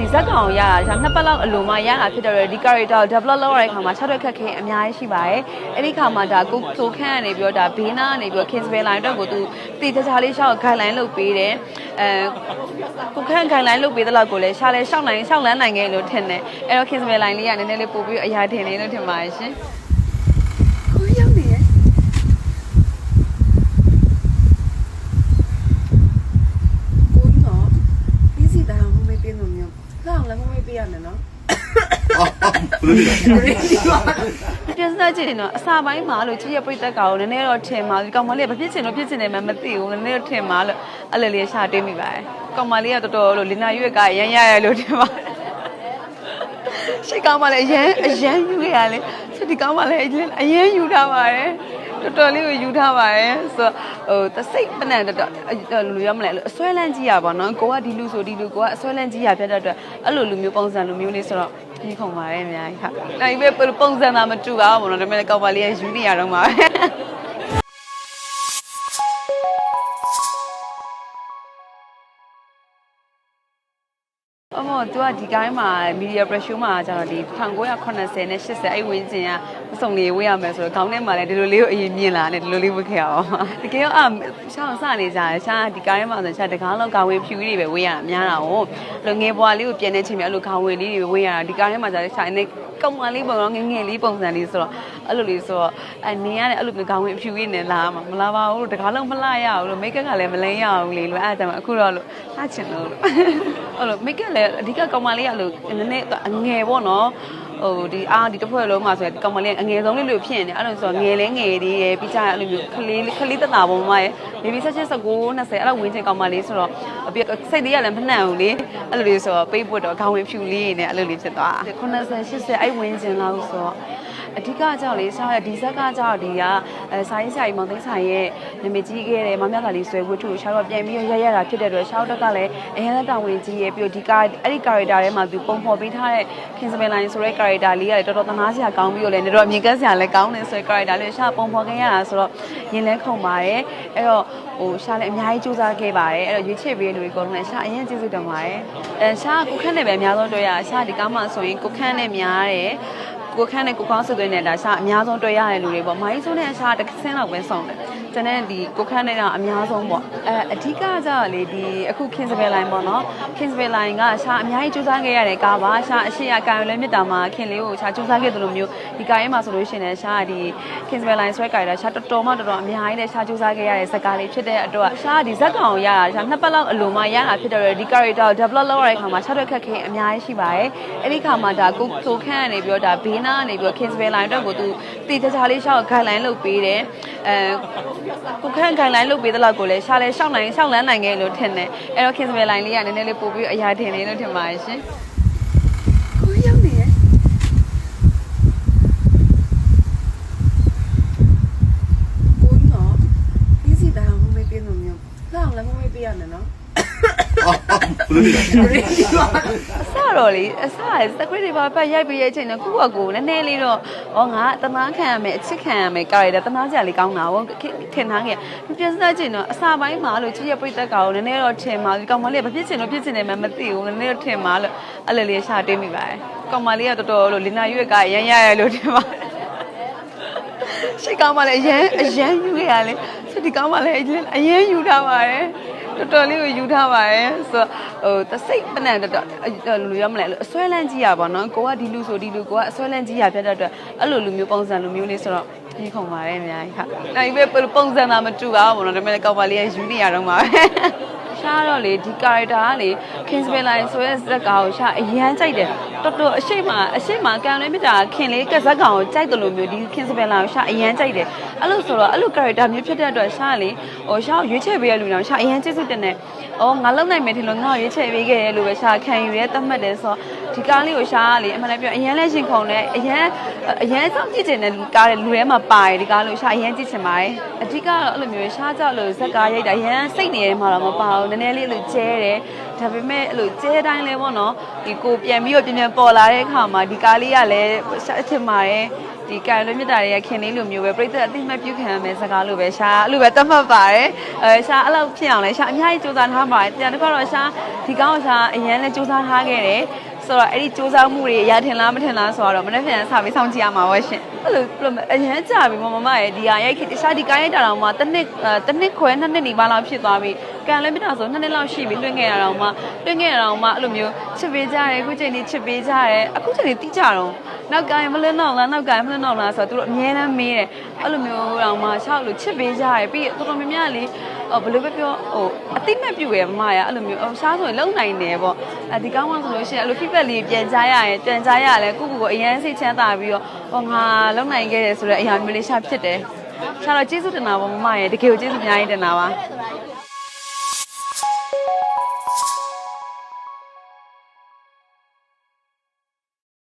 ဒီဇက်ကောင်ရတာဒါနှစ်ပတ်လောက်အလိုမှရတာဖြစ်တော့ဒီ character ကို develop လုပ်ရတဲ့ခါမှာ6ရက်ခက်ခဲအများကြီးရှိပါတယ်အဲ့ဒီခါမှာဒါကိုကိုခန့်ကနေပြီးတော့ဒါဘေးနာကနေပြီးတော့ Kingsway line အတွက်ကိုသူတေချာချာလေးရှောက် guideline လုပ်ပေးတယ်အဲကိုခန့် guideline လုပ်ပေးတဲ့လောက်ကိုလည်းရှားလဲရှောက်နိုင်ရှောက်လန်းနိုင်ခဲ့လို့ထင်တယ်အဲ့တော့ Kingsway line လေးကနည်းနည်းလေးပို့ပြီးအရာထင်နေလို့ထင်ပါတယ်ရှင် ကိုရောက်နေရဲ့ကိုကြီးနော်ပြီးစီတာမမေးပြလို့မျိုးခအောင်လည်းမမေးပြရနဲ့နော် ဘယ်လိုလဲ ပြန်စကြည့်ရင်တော့အစာပိုင်းမှာလို့ချစ်ရပြိတက်ကကိုနည်းနည်းတော့ထင်ပါဒီကောင်မလေးကဘာဖြစ်ချင်လို့ဖြစ်ချင်တယ်မှမသိဘူးနည်းနည်းတော့ထင်ပါလို့အဲ့လိုလေးရှာတွေးမိပါတယ်ကောင်မလေးကတော်တော်လို့လင်နာရွက်ကရမ်းရရလို့ထင်ပါတယ်ရှိကောင်မလေးအရန်အရန်ယူရလေစစ်ဒီကောင်မလေးအရန်ယူထားပါတယ်တော်တော်လေးကိုယူထားပါတယ်ဆိုတော့ဟိုတစိတ်ပနံတော်တော်လူရမလဲအစွဲလန်းကြီးရပါတော့ကိုကဒီလူဆိုဒီလူကိုကအစွဲလန်းကြီးရပြတ်တဲ့အတွက်အဲ့လိုလူမျိုးပုံစံလူမျိုးလေးဆိုတော့ဒီခုံပါတယ်အများကြီးဟာဒါပေမဲ့ပုံစံသာမတူပါဘူးပေါ့နော်ဒါပေမဲ့ကောင်မလေးကယူနေရတော့မှာပဲ အမေသူကဒီကိုင်းမှာ media pressure မှာကျတော့ဒီ1980နဲ့80အဲ့ဝင်းကျင်ကမစုံလေးဝေးရမယ်ဆိုတော့ခေါင်းထဲမှာလည်းဒီလိုလေးကိုအရင်မြင်လာတယ်ဒီလိုလေးဝေးခဲ့အောင်တကယ်တော့အရှောင်းစနေကြတယ်ရှားဒီကိုင်းမှာဆိုရှားတကားလောက်ခေါင်းဝင်ဖြူလေးတွေပဲဝေးရတာများတာဟုတ်လိုငယ်ဘွားလေးကိုပြန်နေချင်းမြအဲ့လိုခေါင်းဝင်လေးတွေဝေးရတာဒီကိုင်းမှာကျတော့ရှားနေကောင်းမလေးပုံတော့ငငယ်လေးပုံစံလေးဆိုတော့အဲ့လိုလေးဆိုတော့အဲနင်းရတယ်အဲ့လိုမျိုးခေါင်းဝင်အဖြူလေးနဲ့လာမှာမလာပါဘူးလို့တကားလုံးမလှရဘူးလို့မိတ်ကပ်ကလည်းမလိမ့်ရဘူးလေလို့အဲ့ဒါကြောင့်အခုတော့လို့လှချင်လို့လို့အဲ့လိုမိတ်ကပ်လည်းအဓိကကောင်မလေးကလို့နည်းနည်းအငယ်ပေါ့နော်ဟိုဒီအားဒီတစ်ဖွဲ့လုံးမှာဆိုရင်ကောင်မလေးအငယ်ဆုံးလေးလို့ဖြစ်နေတယ်အဲ့လိုဆိုတော့ငယ်လဲငယ်သေးရယ်ပြီးကြရင်အဲ့လိုမျိုးခလေးခလေးတက်တာပုံမှာရယ် baby 16 19 20အဲ့လိုဝင်းချင်ကောင်မလေးဆိုတော့ အပြစိတ်သေးရလည်းမနှံ့ဘူးလေအဲ့လိုလေးဆိုတော့ပိတ်ပွတ်တော့ခေါင်းဝင်ဖြူလေးနေအဲ့လိုလေးဖြစ်သွားတာ90 80အဲ့ဝင်းချင်လောက်ဆိုတော့အဓိကကြောင့်လေစားရဒီဇက်ကကြောင့်ဒီကအဲဆိုင်းဆိုင်မောင်သိန်းဆိုင်ရဲ့နာမည်ကြီးခဲ့တယ်မမြတ်ကလေးဆွဲဝတ်ထုကိုရှာတော့ပြန်ပြီးရရတာဖြစ်တဲ့အတွက်ရှာတော့ကလည်းအရင်ကတောင်ဝင်ကြီးရဲ့ပြီးတော့ဒီကအဲ့ဒီ character ထဲမှာသူပုံဖော်ပေးထားတဲ့ King Spen Line ဆိုတဲ့ character လေးကလည်းတော်တော်သနာစရာကောင်းပြီးတော့လည်းတော်တော်အမြင်ကက်စရာလည်းကောင်းတယ်ဆိုတဲ့ character လေးရှာပုံဖော်ခဲ့ရတာဆိုတော့ရင်လဲခုန်ပါတယ်အဲ့တော့ဟိုရှာလည်းအများကြီးစူးစမ်းခဲ့ပါတယ်အဲ့တော့ရွေးချယ်ပေးတဲ့လူတွေအကုန်လုံးလည်းရှာအရင်ကျေးဇူးတင်ပါတယ်အဲရှာကိုခန့်နဲ့ပဲအများဆုံးတွေ့ရရှာဒီကားမှဆိုရင်ကိုခန့်နဲ့များတယ်ကိုခန့်နဲ့ကိုကောင်းစစ်သွင်းနဲ့ဒါရှာအများဆုံးတွေ့ရတဲ့လူတွေပေါ့မိုင်းဆိုးနဲ့ရှာတစ်ဆင်းလောက်ပဲစုံတယ် ကျန်တဲ့ဒီကိုခန့်နဲ့ကအများဆုံးပေါ့အဲအဓိကကျတော့လေဒီအခု King Spen Line ပေါ့နော် King Spen Line ကရှာအများကြီးစူးစမ်းခဲ့ရတဲ့ကားပါရှာအရှိရကာယလဲမြစ်တာမှာခင်လေးကိုရှာစူးစမ်းခဲ့သလိုမျိုးဒီကားရဲမှာဆိုလို့ရှိရင်လည်းရှာဒီ King Spen Line ဆွဲကြတာရှာတော်တော်မှတော်တော်အများကြီးနဲ့ရှာစူးစမ်းခဲ့ရတဲ့ဇက်ကားလေးဖြစ်တဲ့အတွက်ရှာဒီဇက်ကောင်ကိုရတာရှာနှစ်ပတ်လောက်အလိုမှရတာဖြစ်တော့ဒီ character ကို develop လုပ်ရတဲ့ခါမှာ6ရက်ခက်ခဲအများကြီးရှိပါတယ်အဲ့ဒီခါမှာဒါကိုကိုခန့်ကနေပြီးတော့ဒါဘေးနာကနေပြီးတော့ King Spen Line အတွက်ကိုသူတေချာချာလေးရှောက် guideline လုပ်ပေးတယ် အဲကိုခန့် guideline လုပ်ပေးတဲ့လောက်ကိုလည်းရှားလဲရှောက်နိုင်ရှောက်လန်းနိုင်ခဲ့လို့ထင်တယ်အဲ့တော့ King Spen Line လေးကနည်းနည်းလေးပို့ပြီးအရာထင်နေလို့ထင်ပါတယ်ရှင်ကိုရောက်နေရဲ့ကိုကြီးနော်ပြီးစီတာမမေးပြလို့မျိုးခအောင်လည်းမမေးပြရနဲ့နော်ဘယ်လိုလဲ အစတော့လေအစရစကွေးတွေပါပတ်ရိုက်ပြီးရဲ့အချိန်တော့ခုကကိုနည်းနည်းလေးတော့ဩငါတနာခံရမယ်အချစ်ခံရမယ်ကာရီတာတနာစရာလေးကောင်းတာဟောထင်ထားခဲ့ပြန်စကြည့်တော့အစပိုင်းမှာလို့ချစ်ရပြိတက်ကကိုနည်းနည်းတော့ထင်ပါဒီကောင်မလေးကဘာဖြစ်ချင်လို့ဖြစ်ချင်တယ်မှမသိဘူးနည်းနည်းတော့ထင်ပါလို့အဲ့လိုလေးရှာတွေးမိပါတယ်ကောင်မလေးကတော်တော်လို့လင်နာရွက်ကရမ်းရရလို့ထင်ပါတယ်ရှိကောင်မလေးအရန်အရန်ယူရလေစစ်ဒီကောင်မလေးအရန်ယူထားပါတယ် တော်တော်လေးကိုယူထားပါတယ်ဆိုတော့ဟိုတစိတ်ပနံတော်လူရမလဲအစွဲလန်းကြီးရပါတော့ကိုကဒီလူဆိုဒီလူကိုကအစွဲလန်းကြီးရပြတ်တဲ့အတွက်အဲ့လိုလူမျိုးပုံစံလူမျိုးလေးဆိုတော့ဒီခုံပါတယ်အများကြီးဟာဒါပေမဲ့ပုံစံသာမတူပါဘူးပေါ့နော်ဒါပေမဲ့ကောင်မလေးကယူနေရတော့မှာပဲရှားတော့လေဒီ character ကလေ Kingsman Line ဆိုတဲ့ဇက်ကောင်ကိုရှာအရန်ကြိုက်တယ် တော်တော်အရှိမအရှိမကံလေးမြတာခင်လေးကဇက်ကောင်ကိုကြိုက်တယ်လို့မျိုးဒီ Kingsman Line ကိုရှာအရန်ကြိုက်တယ်အဲ့လိုဆိုတော့အဲ့လို character မျိုးဖြစ်တဲ့အတွက်ရှာလေဟိုရှာရွေးချယ်ပေးရလူတော့ရှာအရန်ကျေးဇူးတင်တယ်အော်ငါလုံနိုင်မယ်ထင်လို့ငါရွေးချယ်ပေးခဲ့ရလို့ပဲရှာခံယူရဲတတ်မှတ်တယ်ဆိုတော့ဒီကားလေးကိုရှာကလေအမှန်တမ်းပြောအရန်လဲရှင်ခုံတယ်အရန်အရန်စောင့်ကြည့်တင်တဲ့ကားတဲ့လူထဲမှာပါတယ်ဒီကားလို့ရှာအရန်ကြည့်ချင်ပါတယ်အဓိကတော့အဲ့လိုမျိုးရှားကြောက်လို့ဇက်ကားရိုက်တာအရန်စိတ်နေရဲမှာတော့မပါဘူးနည်းနည်းလေးအဲ့လိုကျဲတယ် ဒါပေမဲ့အဲ့လိုကျဲတိုင်းလဲပေါ့နော်ဒီကိုပြန်ပြီးတော့ပြန်ပြန်ပေါ်လာတဲ့အခါမှာဒီကားလေးကလည်းရှာအချင်ပါတယ်ဒီကံလွှဲမြတ်တာတွေကခင်လေးလိုမျိုးပဲပြိတ္တအသိမှတ်ပြုခံရမယ်စကားလိုပဲရှာအဲ့လိုပဲတတ်မှတ်ပါတယ်အဲရှာအဲ့လောက်ဖြစ်အောင်လဲရှာအများကြီးစူးစမ်းထားပါတယ်တရားတစ်ခါတော့ရှာဒီကောင်းကိုရှာအရင်လဲစူးစမ်းထားခဲ့တယ် ဆိုတော့အဲ့ဒီစူးစမ်းမှုတွေရထင်လားမထင်လားဆိုတော့မနေ့ပြန်စပြီးစောင့်ကြည့်ရမှာပါရှင်အဲ့လိုဘယ်လိုအရင်ကြာပြီမမမရဲ့ဒီဟာရိုက်ခေတခြားဒီကိုင်းရိုက်တာတော့မှတစ်နှစ်တစ်နှစ်ခွဲနှစ်နှစ်နေပါလောက်ဖြစ်သွားပြီကံလည်းမြတ်တာဆိုနှစ်နှစ်လောက်ရှိပြီလွှင့်ခဲ့ရတော့မှလွှင့်ခဲ့ရတော့မှအဲ့လိုမျိုးချစ်ပေးကြတယ်အခုချိန်ကြီးချစ်ပေးကြတယ်အခုချိန်ကြီးတိကြတော့ နောက်ကင်မလွန်းတော့လားနောက်ကင်မလွန်းတော့လားဆိုတော့သူတို့အမြဲတမ်းမေးတယ်အဲ့လိုမျိုးတော့မှရှောက်လို့ချစ်ပေးကြတယ်ပြီးတော်တော်များများလေးဟိုဘယ်လိုပဲပြောဟိုအတိမတ်ပြုရဲ့မမရအဲ့လိုမျိုးဟိုရှားဆိုရင်လုံနိုင်တယ်ပေါ့အဲဒီကောင်းမှဆိုလို့ရှိရင်အဲ့လို feedback လေးပြန်ကြားရရင်ပြန်ကြားရလဲကိုကိုကိုအရင်စိတ်ချမ်းသာပြီးတော့ဟောငါလုံနိုင်ခဲ့တယ်ဆိုတော့အရာမျိုးလေးရှာဖြစ်တယ်ရှာတော့ကျေးဇူးတင်တာပေါ့မမရဲ့တကယ်ကိုကျေးဇူးအများကြီးတင်တာပါ